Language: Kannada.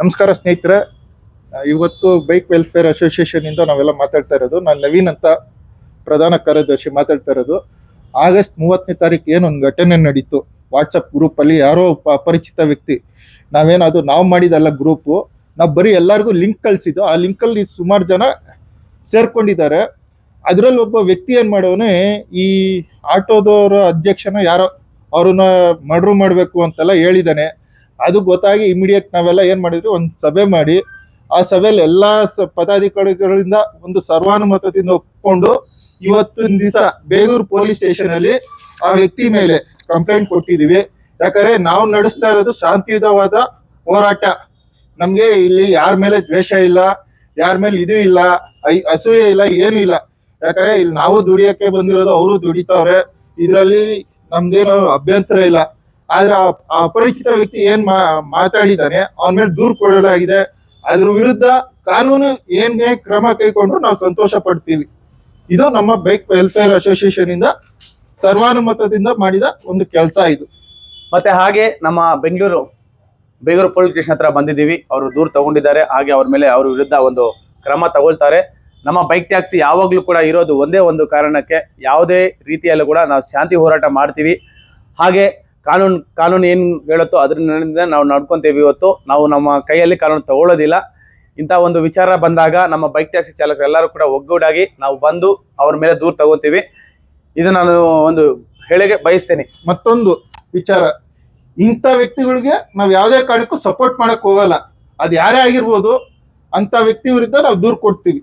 ನಮಸ್ಕಾರ ಸ್ನೇಹಿತರೆ. ಇವತ್ತು ಬೈಕ್ ವೆಲ್ಫೇರ್ ಅಸೋಸಿಯೇಷನ್ ಇಂದ ನಾವೆಲ್ಲ ಮಾತಾಡ್ತಾ ಇರೋದು. ನಾನು ನವೀನ್ ಅಂತ ಪ್ರಧಾನ ಕಾರ್ಯದರ್ಶಿ ಮಾತಾಡ್ತಾ ಇರೋದು. ಆಗಸ್ಟ್ ಮೂವತ್ತನೇ ತಾರೀಕು ಏನೊಂದು ಘಟನೆ ನಡೀತು. ವಾಟ್ಸಪ್ ಗ್ರೂಪ್ ಅಲ್ಲಿ ಯಾರೋ ಒಬ್ಬ ಅಪರಿಚಿತ ವ್ಯಕ್ತಿ. ನಾವೇನಾದ್ರು ನಾವು ಮಾಡಿದಲ್ಲ ಗ್ರೂಪು ನಾವು ಬರೀ ಎಲ್ಲರಿಗೂ ಲಿಂಕ್ ಕಳಿಸಿದ್ದು. ಆ ಲಿಂಕಲ್ಲಿ ಸುಮಾರು ಜನ ಸೇರ್ಕೊಂಡಿದ್ದಾರೆ. ಅದರಲ್ಲಿ ಒಬ್ಬ ವ್ಯಕ್ತಿ ಏನು ಮಾಡೋನೆ ಈ ಆಟೋದವರ ಅಧ್ಯಕ್ಷನ ಯಾರೋ ಅವ್ರನ್ನ ಮರ್ಡ್ರು ಮಾಡಬೇಕು ಅಂತೆಲ್ಲ ಹೇಳಿದಾನೆ. ಅದು ಗೊತ್ತಾಗಿ ಇಮಿಡಿಯೇಟ್ ನಾವೆಲ್ಲ ಏನು ಮಾಡಿದ್ರು ಒಂದು ಸಭೆ ಮಾಡಿ, ಆ ಸಭೆಯಲ್ಲಿ ಎಲ್ಲಾ ಪದಾಧಿಕಾರಿಗಳಿಂದ ಒಂದು ಸರ್ವಾನುಮತದಿಂದ ಒಪ್ಕೊಂಡು ಇವತ್ತಿನ ದಿವಸ ಬೇಗೂರು ಪೊಲೀಸ್ ಸ್ಟೇಷನ್ ಅಲ್ಲಿ ಆ ವ್ಯಕ್ತಿ ಮೇಲೆ ಕಂಪ್ಲೇಂಟ್ ಕೊಟ್ಟಿದೀವಿ ಯಾಕಂದ್ರೆ ನಾವು ನಡೆಸ್ತಾ ಇರೋದು ಶಾಂತಿಯುತವಾದ ಹೋರಾಟ. ನಮ್ಗೆ ಇಲ್ಲಿ ಯಾರ ಮೇಲೆ ದ್ವೇಷ ಇಲ್ಲ, ಯಾರ ಮೇಲೆ ಇದು ಇಲ್ಲ, ಐ- ಅಸೂಯೆ ಇಲ್ಲ, ಏನು ಇಲ್ಲ. ಯಾಕಂದ್ರೆ ಇಲ್ಲಿ ನಾವು ದುಡಿಯಕ್ಕೆ ಬಂದಿರೋದು ಅವರು ದುಡಿತಾವ್ರೆ. ಇದರಲ್ಲಿ ನಮ್ದೇನು ಅಭ್ಯಂತರ ಇಲ್ಲ. ಆದ್ರೆ ಅಪರಿಚಿತ ವ್ಯಕ್ತಿ ಏನ್ ಮಾತಾಡಿದ್ದಾನೆ ಅವನ ಮೇಲೆ ದೂರು ಕೊಡಲಾಗಿದೆ. ಅದ್ರ ವಿರುದ್ಧ ಕಾನೂನು ಏನೇ ಕ್ರಮ ಕೈಗೊಂಡ್ರು ನಾವು ಸಂತೋಷ ಪಡ್ತೀವಿ. ಇದು ನಮ್ಮ ಬೈಕ್ ವೆಲ್ಫೇರ್ ಅಸೋಸಿಯೇಷನ್ ಇಂದ ಸರ್ವಾನುಮತದಿಂದ ಮಾಡಿದ ಒಂದು ಕೆಲಸ ಇದು. ಮತ್ತೆ ಹಾಗೆ ನಮ್ಮ ಬೆಂಗಳೂರು ಬೆಂಗಳೂರು ಪೊಲೀಸ್ ಸ್ಟೇಷನ್ ಹತ್ರ ಬಂದಿದ್ದೀವಿ. ಅವರು ದೂರು ತಗೊಂಡಿದ್ದಾರೆ. ಹಾಗೆ ಅವ್ರ ಮೇಲೆ ಅವ್ರ ವಿರುದ್ಧ ಒಂದು ಕ್ರಮ ತಗೊಳ್ತಾರೆ. ನಮ್ಮ ಬೈಕ್ ಟ್ಯಾಕ್ಸಿ ಯಾವಾಗಲೂ ಕೂಡ ಇರೋದು ಒಂದೇ ಒಂದು ಕಾರಣಕ್ಕೆ ಯಾವುದೇ ರೀತಿಯಲ್ಲೂ ಕೂಡ ನಾವು ಶಾಂತಿ ಹೋರಾಟ ಮಾಡ್ತೀವಿ. ಹಾಗೆ ಕಾನೂನು ಕಾನೂನು ಏನು ಹೇಳುತ್ತೋ ಅದರಿಂದ ನಾವು ನಡ್ಕೊತೇವೆ ಇವತ್ತು. ನಾವು ನಮ್ಮ ಕೈಯಲ್ಲಿ ಕಾನೂನು ತಗೊಳ್ಳೋದಿಲ್ಲ. ಇಂಥ ಒಂದು ವಿಚಾರ ಬಂದಾಗ ನಮ್ಮ ಬೈಕ್ ಟ್ಯಾಕ್ಸಿ ಚಾಲಕರು ಎಲ್ಲರೂ ಕೂಡ ಒಗ್ಗೂಡಾಗಿ ನಾವು ಬಂದು ಅವ್ರ ಮೇಲೆ ದೂರ ತಗೋತೀವಿ ಇದು ನಾನು ಒಂದು ಹೇಳಿಕೆ ಬಯಸ್ತೇನೆ. ಮತ್ತೊಂದು ವಿಚಾರ. ಇಂಥ ವ್ಯಕ್ತಿಗಳಿಗೆ ನಾವು ಯಾವುದೇ ಕಾರಣಕ್ಕೂ ಸಪೋರ್ಟ್ ಮಾಡಕ್ ಹೋಗಲ್ಲ. ಅದು ಯಾರೇ ಆಗಿರ್ಬೋದು ಅಂತ ವ್ಯಕ್ತಿ ವಿರುದ್ಧ ನಾವು ದೂರ ಕೊಡ್ತೀವಿ.